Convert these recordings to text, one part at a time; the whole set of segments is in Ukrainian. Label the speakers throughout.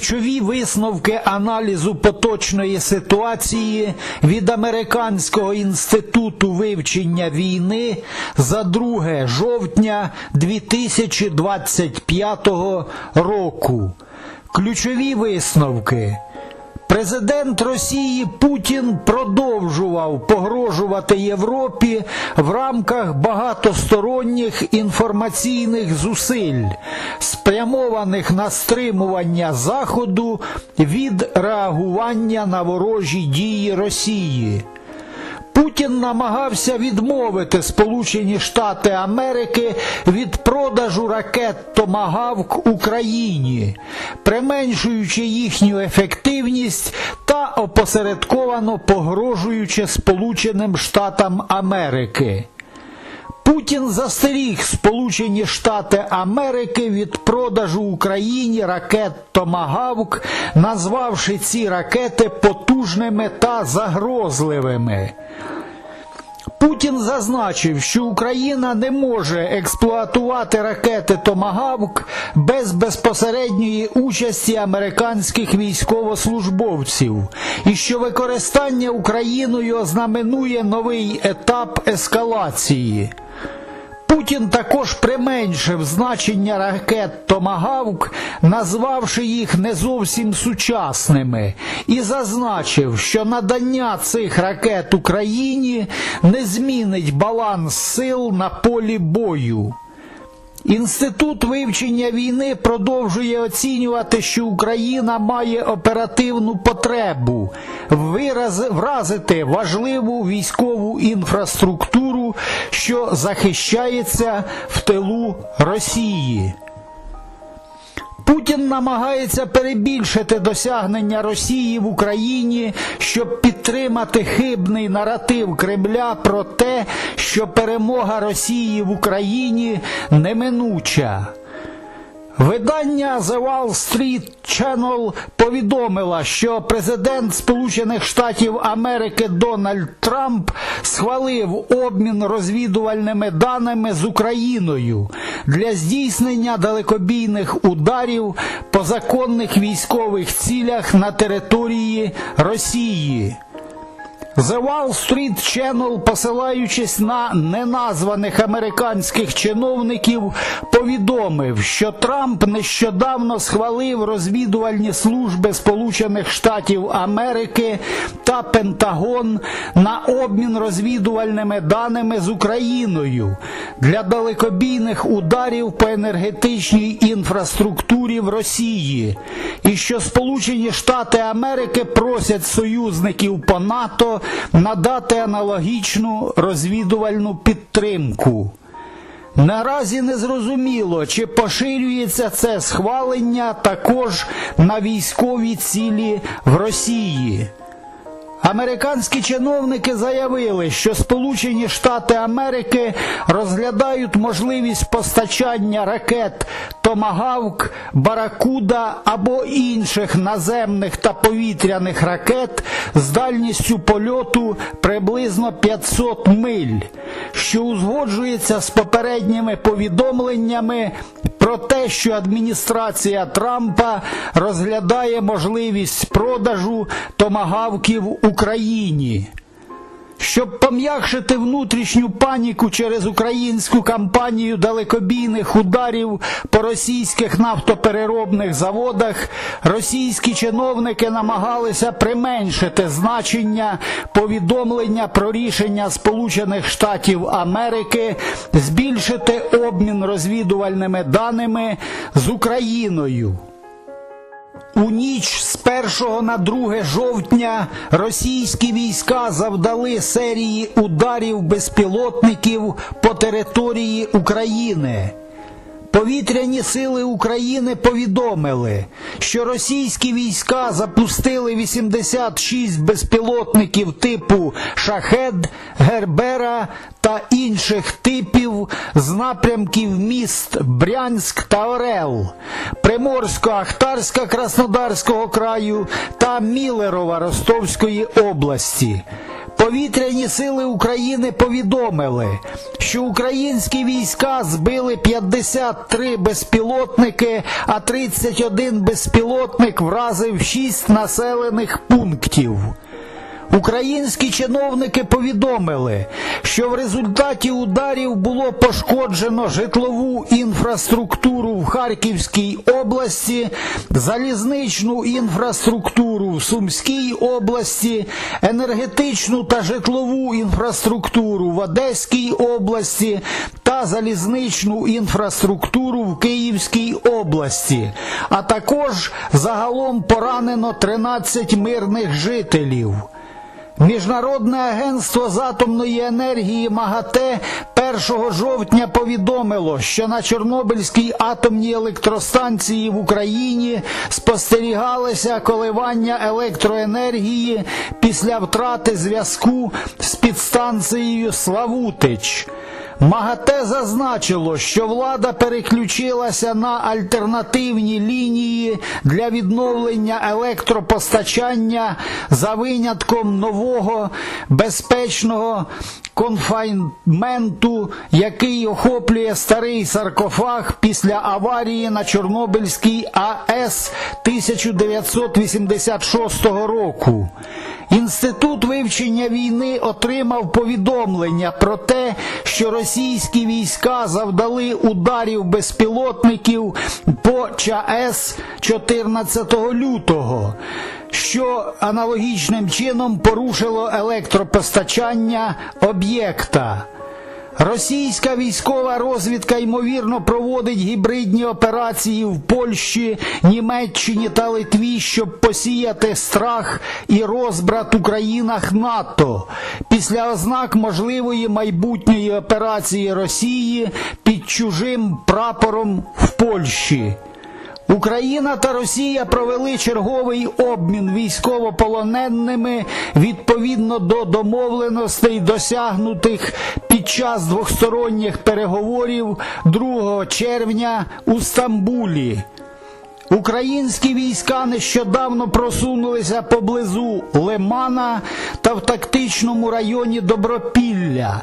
Speaker 1: Ключові висновки аналізу поточної ситуації від Американського інституту вивчення війни за 2 жовтня 2025 року. Ключові висновки. Президент Росії Путін продовжував погрожувати Європі в рамках багатосторонніх інформаційних зусиль, спрямованих на стримування Заходу від реагування на ворожі дії Росії. Путін намагався відмовити Сполучені Штати Америки від продажу ракет Томагавк Україні, применшуючи їхню ефективність та опосередковано погрожуючи Сполученим Штатам Америки. Путін застеріг Сполучені Штати Америки від продажу Україні ракет Томагавк, назвавши ці ракети потужними та загрозливими. Путін зазначив, що Україна не може експлуатувати ракети Томагавк без безпосередньої участі американських військовослужбовців, і що використання Україною ознаменує новий етап ескалації. Путін також применшив значення ракет Томагавк, назвавши їх не зовсім сучасними, і зазначив, що надання цих ракет Україні не змінить баланс сил на полі бою. Інститут вивчення війни продовжує оцінювати, що Україна має оперативну потребу вираз, вразити важливу військову інфраструктуру, що захищається в тилу Росії. Путін намагається перебільшити досягнення Росії в Україні, щоб підтримати хибний наратив Кремля про те, що перемога Росії в Україні неминуча. Видання The Wall Street Channel повідомило, що президент Сполучених Штатів Америки Дональд Трамп схвалив обмін розвідувальними даними з Україною для здійснення далекобійних ударів по законних військових цілях на території Росії. The Wall Street Channel, посилаючись на неназваних американських чиновників, повідомив, що Трамп нещодавно схвалив розвідувальні служби Сполучених Штатів Америки та Пентагон на обмін розвідувальними даними з Україною для далекобійних ударів по енергетичній інфраструктурі в Росії, і що Сполучені Штати Америки просять союзників по НАТО надати аналогічну розвідувальну підтримку. Наразі не зрозуміло, чи поширюється це схвалення також на військові цілі в Росії. Американські чиновники заявили, що Сполучені Штати Америки розглядають можливість постачання ракет Томагавк, Баракуда або інших наземних та повітряних ракет з дальністю польоту приблизно 500 миль, що узгоджується з попередніми повідомленнями про те, що адміністрація Трампа розглядає можливість продажу томагавків Україні. Щоб пом'якшити внутрішню паніку через українську кампанію далекобійних ударів по російських нафтопереробних заводах, російські чиновники намагалися применшити значення повідомлення про рішення Сполучених Штатів Америки збільшити обмін розвідувальними даними з Україною. У ніч з 1 на 2 жовтня російські війська завдали серії ударів безпілотників по території України. Повітряні сили України повідомили, що російські війська запустили 86 безпілотників типу Шахед, Гербера та інших типів з напрямків міст Брянськ та Орел, Приморсько-Ахтарська Краснодарського краю та Мілерова Ростовської області. Повітряні сили України повідомили, що українські війська збили 53 безпілотники, а 31 безпілотник вразив 6 населених пунктів. Українські чиновники повідомили, що в результаті ударів було пошкоджено житлову інфраструктуру в Харківській області, залізничну інфраструктуру в Сумській області, енергетичну та житлову інфраструктуру в Одеській області та залізничну інфраструктуру в Київській області, а також загалом поранено 13 мирних жителів. Міжнародне агентство з атомної енергії МАГАТЕ 1 жовтня повідомило, що на Чорнобильській атомній електростанції в Україні спостерігалися коливання електроенергії після втрати зв'язку з підстанцією Славутич. МАГАТЕ зазначило, що влада переключилася на альтернативні лінії для відновлення електропостачання за винятком нового безпечного конфайнменту, який охоплює старий саркофаг після аварії на Чорнобильській АЕС 1986 року. Інститут вивчення війни отримав повідомлення про те, що російські війська завдали ударів безпілотників по ЧАЕС 14 лютого, що аналогічним чином порушило електропостачання об'єкта. Російська військова розвідка ймовірно проводить гібридні операції в Польщі, Німеччині та Литві, щоб посіяти страх і розбрат у країнах НАТО після ознак можливої майбутньої операції Росії під чужим прапором в Польщі. Україна та Росія провели черговий обмін військовополоненими відповідно до домовленостей, досягнутих під час двосторонніх переговорів 2 червня у Стамбулі. Українські війська нещодавно просунулися поблизу Лимана та в тактичному районі Добропілля.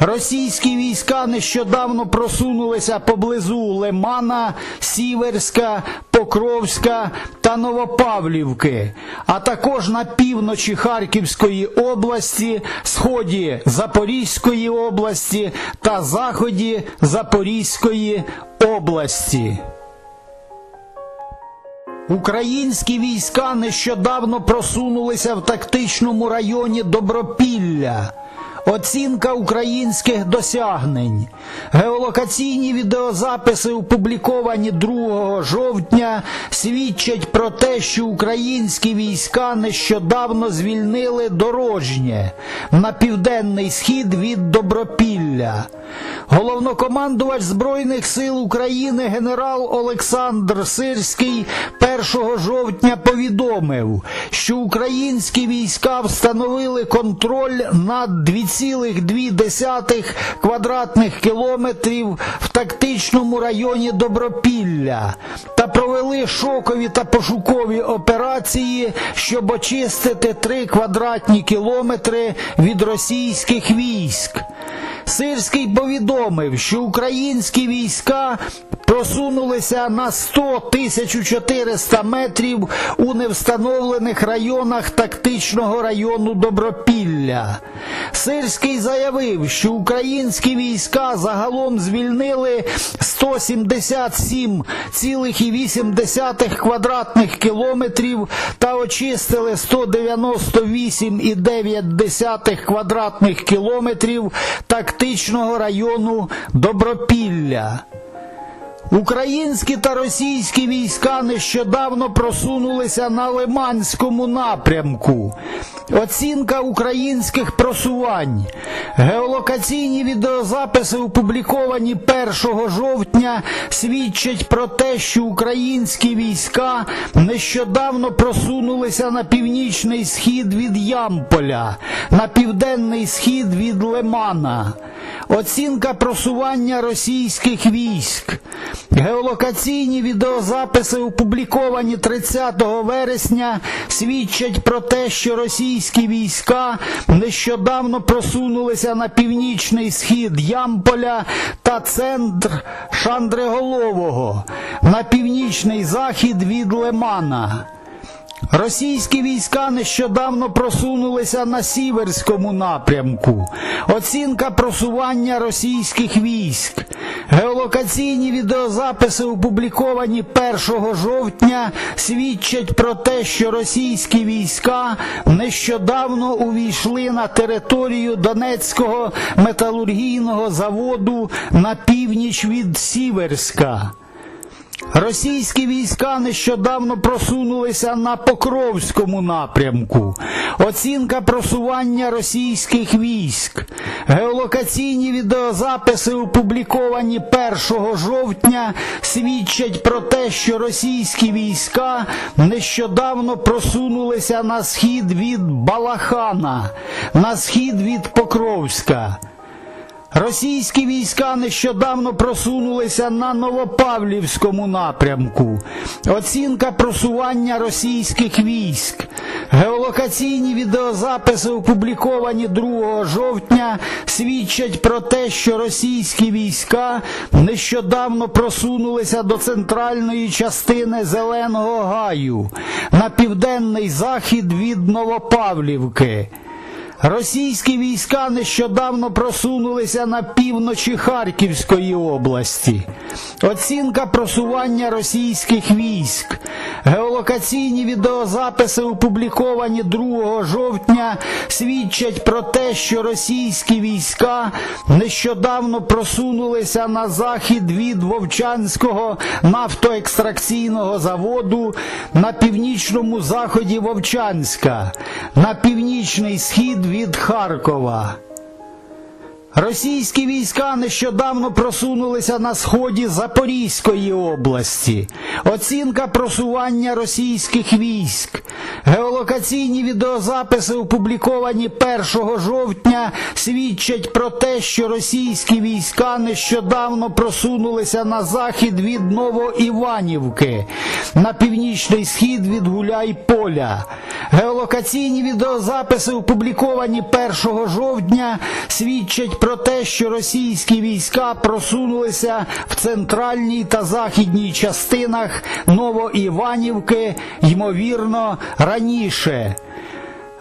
Speaker 1: Російські війська нещодавно просунулися поблизу Лимана, Сіверська, Покровська та Новопавлівки, а також на півночі Харківської області, сході Запорізької області та заході Запорізької області. Українські війська нещодавно просунулися в тактичному районі Добропілля. Оцінка українських досягнень. Геолокаційні відеозаписи, опубліковані 2 жовтня, свідчать про те, що українські війська нещодавно звільнили дорожнє на південний схід від Добропілля. Головнокомандувач Збройних сил України генерал Олександр Сирський 1 жовтня повідомив, що українські війська встановили контроль над 2,2 квадратних кілометрів в тактичному районі Добропілля та провели шокові та пошукові операції, щоб очистити 3 квадратні кілометри від російських військ. Сирський повідомив, що українські війська просунулися на 100 400 метрів у невстановлених районах тактичного району Добропілля. Сирський заявив, що українські війська загалом звільнили 177,8 квадратних кілометрів та очистили 198,9 квадратних кілометрів тактичного району Добропілля. Українські та російські війська нещодавно просунулися на Лиманському напрямку. Оцінка українських просувань. Геолокаційні відеозаписи, опубліковані 1 жовтня, свідчать про те, що українські війська нещодавно просунулися на північний схід від Ямполя, на південний схід від Лимана. Оцінка просування російських військ. Геолокаційні відеозаписи, опубліковані 30 вересня, свідчать про те, що російські війська нещодавно просунулися на північний схід Ямполя та центр Шандриголового на північний захід від Лимана. Російські війська нещодавно просунулися на сіверському напрямку. Оцінка просування російських військ. Геолокаційні відеозаписи, опубліковані 1 жовтня, свідчать про те, що російські війська нещодавно увійшли на територію Донецького металургійного заводу на північ від Сіверська. Російські війська нещодавно просунулися на Покровському напрямку. Оцінка просування російських військ. Геолокаційні відеозаписи, опубліковані 1 жовтня, свідчать про те, що російські війська нещодавно просунулися на схід від Балахана, на схід від Покровська. Російські війська нещодавно просунулися на Новопавлівському напрямку. Оцінка просування російських військ. Геолокаційні відеозаписи, опубліковані 2 жовтня, свідчать про те, що російські війська нещодавно просунулися до центральної частини Зеленого Гаю на південний захід від Новопавлівки. Російські війська нещодавно просунулися на півночі Харківської області. Оцінка просування російських військ. Геолокаційні відеозаписи, опубліковані 2 жовтня, свідчать про те, що російські війська нещодавно просунулися на захід від Вовчанського нафтоекстракційного заводу на північному заході Вовчанська, на північний схід від Харкова. Російські війська нещодавно просунулися на сході Запорізької області. Оцінка просування російських військ. Геолокаційні відеозаписи, опубліковані 1 жовтня, свідчать про те, що російські війська нещодавно просунулися на захід від Новоіванівки, на північний схід від Гуляйполя. Геолокаційні відеозаписи, опубліковані 1 жовтня, свідчать про те, що російські війська просунулися в центральній та західній частинах Новоіванівки, ймовірно, раніше.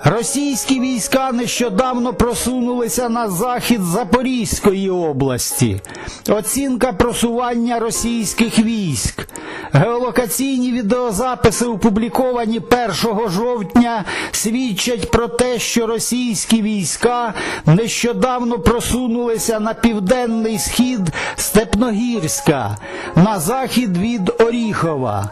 Speaker 1: Російські війська нещодавно просунулися на захід Запорізької області. Оцінка просування російських військ. Геолокаційні відеозаписи, опубліковані 1 жовтня, свідчать про те, що російські війська нещодавно просунулися на південний схід Степногірська, на захід від Оріхова.